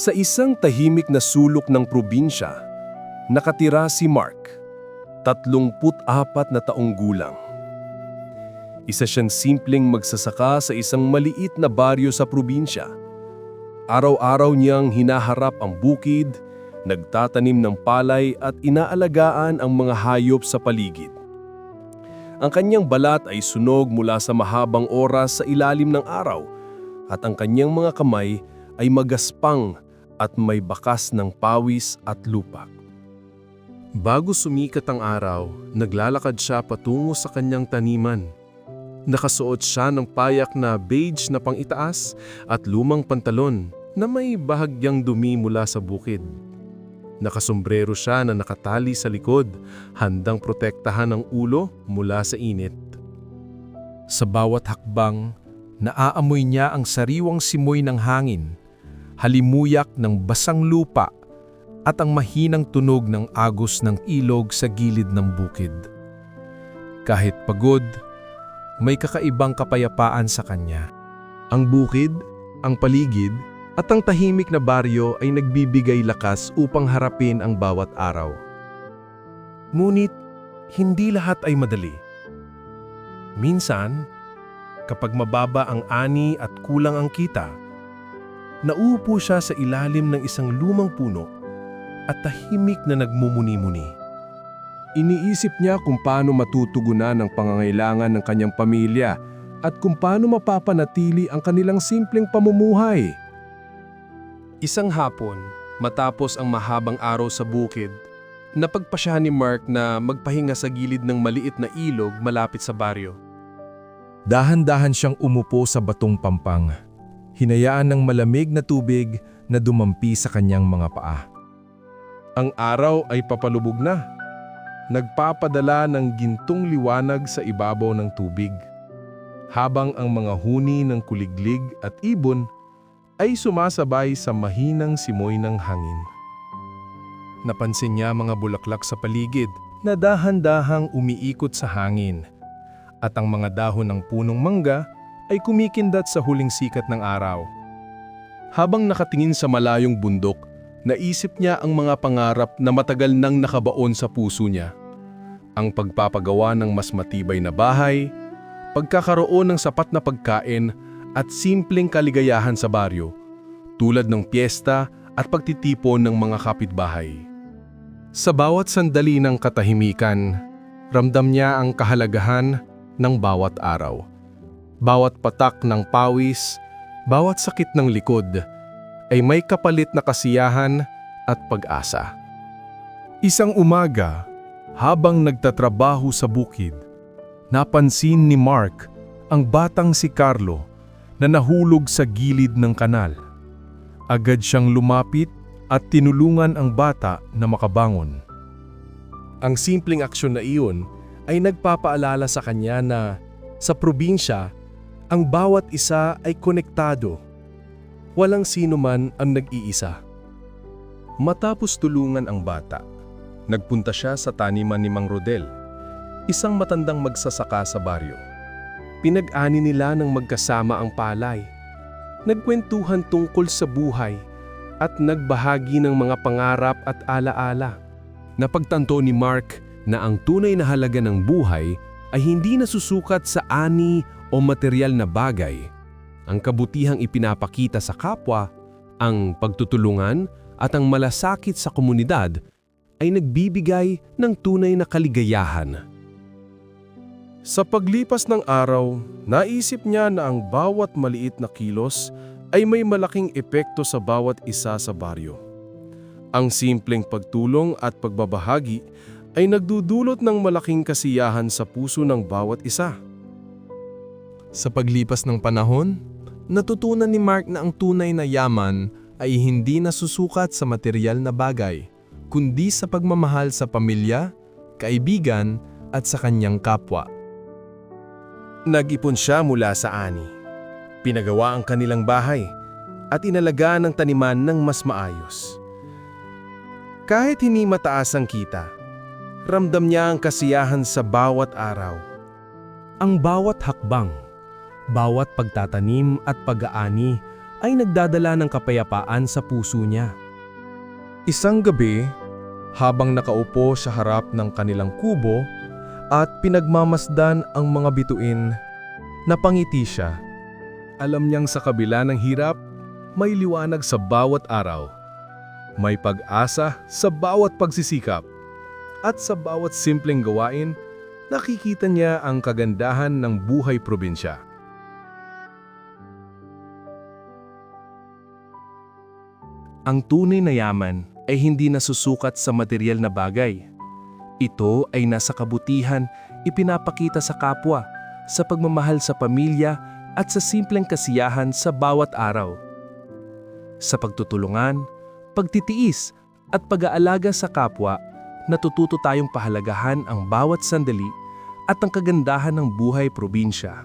Sa isang tahimik na sulok ng probinsya, nakatira si Mark, 34 na taong gulang. Isa siyang simpleng magsasaka sa isang maliit na baryo sa probinsya. Araw-araw niyang hinaharap ang bukid, nagtatanim ng palay at inaalagaan ang mga hayop sa paligid. Ang kanyang balat ay sunog mula sa mahabang oras sa ilalim ng araw at ang kanyang mga kamay ay magaspang at may bakas ng pawis at lupa. Bago sumikat ang araw, naglalakad siya patungo sa kanyang taniman. Nakasuot siya ng payak na beige na pangitaas at lumang pantalon na may bahagyang dumi mula sa bukid. Nakasombrero siya na nakatali sa likod, handang protektahan ang ulo mula sa init. Sa bawat hakbang, naaamoy niya ang sariwang simoy ng hangin, halimuyak ng basang lupa at ang mahinang tunog ng agos ng ilog sa gilid ng bukid. Kahit pagod, may kakaibang kapayapaan sa kanya. Ang bukid, ang paligid, at ang tahimik na baryo ay nagbibigay lakas upang harapin ang bawat araw. Ngunit, hindi lahat ay madali. Minsan, kapag mababa ang ani at kulang ang kita, nauupo siya sa ilalim ng isang lumang puno at tahimik na nagmumuni-muni. Iniisip niya kung paano matutugunan ang pangangailangan ng kanyang pamilya at kung paano mapapanatili ang kanilang simpleng pamumuhay. Isang hapon, matapos ang mahabang araw sa bukid, napagpasya ni Mark na magpahinga sa gilid ng maliit na ilog malapit sa baryo. Dahan-dahan siyang umupo sa batong pampang. Hinayaan ng malamig na tubig na dumampi sa kanyang mga paa. Ang araw ay papalubog na. Nagpapadala ng gintong liwanag sa ibabaw ng tubig. Habang ang mga huni ng kuliglig at ibon ay sumasabay sa mahinang simoy ng hangin. Napansin niya mga bulaklak sa paligid na dahan-dahang umiikot sa hangin at ang mga dahon ng punong mangga ay kumikindat sa huling sikat ng araw. Habang nakatingin sa malayong bundok, naisip niya ang mga pangarap na matagal nang nakabaon sa puso niya. Ang pagpapagawa ng mas matibay na bahay, pagkakaroon ng sapat na pagkain at simpleng kaligayahan sa baryo, tulad ng piyesta at pagtitipon ng mga kapitbahay. Sa bawat sandali ng katahimikan, ramdam niya ang kahalagahan ng bawat araw. Bawat patak ng pawis, bawat sakit ng likod, ay may kapalit na kasiyahan at pag-asa. Isang umaga, habang nagtatrabaho sa bukid, napansin ni Mark ang batang si Carlo na nahulog sa gilid ng kanal. Agad siyang lumapit at tinulungan ang bata na makabangon. Ang simpleng aksyon na iyon ay nagpapaalala sa kanya na sa probinsya, ang bawat isa ay konektado. Walang sino man ang nag-iisa. Matapos tulungan ang bata, nagpunta siya sa taniman ni Mang Rodel, isang matandang magsasaka sa baryo. Pinag-ani nila ng magkasama ang palay. Nagkwentuhan tungkol sa buhay at nagbahagi ng mga pangarap at alaala. Napagtanto ni Mark na ang tunay na halaga ng buhay ay hindi nasusukat sa ani o material na bagay. Ang kabutihang ipinapakita sa kapwa, ang pagtutulungan at ang malasakit sa komunidad ay nagbibigay ng tunay na kaligayahan. Sa paglipas ng araw, naisip niya na ang bawat maliit na kilos ay may malaking epekto sa bawat isa sa baryo. Ang simpleng pagtulong at pagbabahagi ay nagdudulot ng malaking kasiyahan sa puso ng bawat isa. Sa paglipas ng panahon, natutunan ni Mark na ang tunay na yaman ay hindi nasusukat sa material na bagay, kundi sa pagmamahal sa pamilya, kaibigan at sa kanyang kapwa. Nag-ipon siya mula sa ani. Pinagawa ang kanilang bahay at inalagaan ng taniman ng mas maayos. Kahit hindi mataas ang kita, ramdam niya ang kasiyahan sa bawat araw. Ang bawat hakbang, bawat pagtatanim at pag-aani, ay nagdadala ng kapayapaan sa puso niya. Isang gabi, habang nakaupo sa harap ng kanilang kubo at pinagmamasdan ang mga bituin, napangiti siya. Alam niyang sa kabila ng hirap, may liwanag sa bawat araw. May pag-asa sa bawat pagsisikap. At sa bawat simpleng gawain, nakikita niya ang kagandahan ng buhay probinsya. Ang tunay na yaman ay hindi nasusukat sa material na bagay. Ito ay nasa kabutihan, ipinapakita sa kapwa, sa pagmamahal sa pamilya at sa simpleng kasiyahan sa bawat araw. Sa pagtutulungan, pagtitiis at pag-aalaga sa kapwa, natututo tayong pahalagahan ang bawat sandali at ang kagandahan ng buhay probinsya.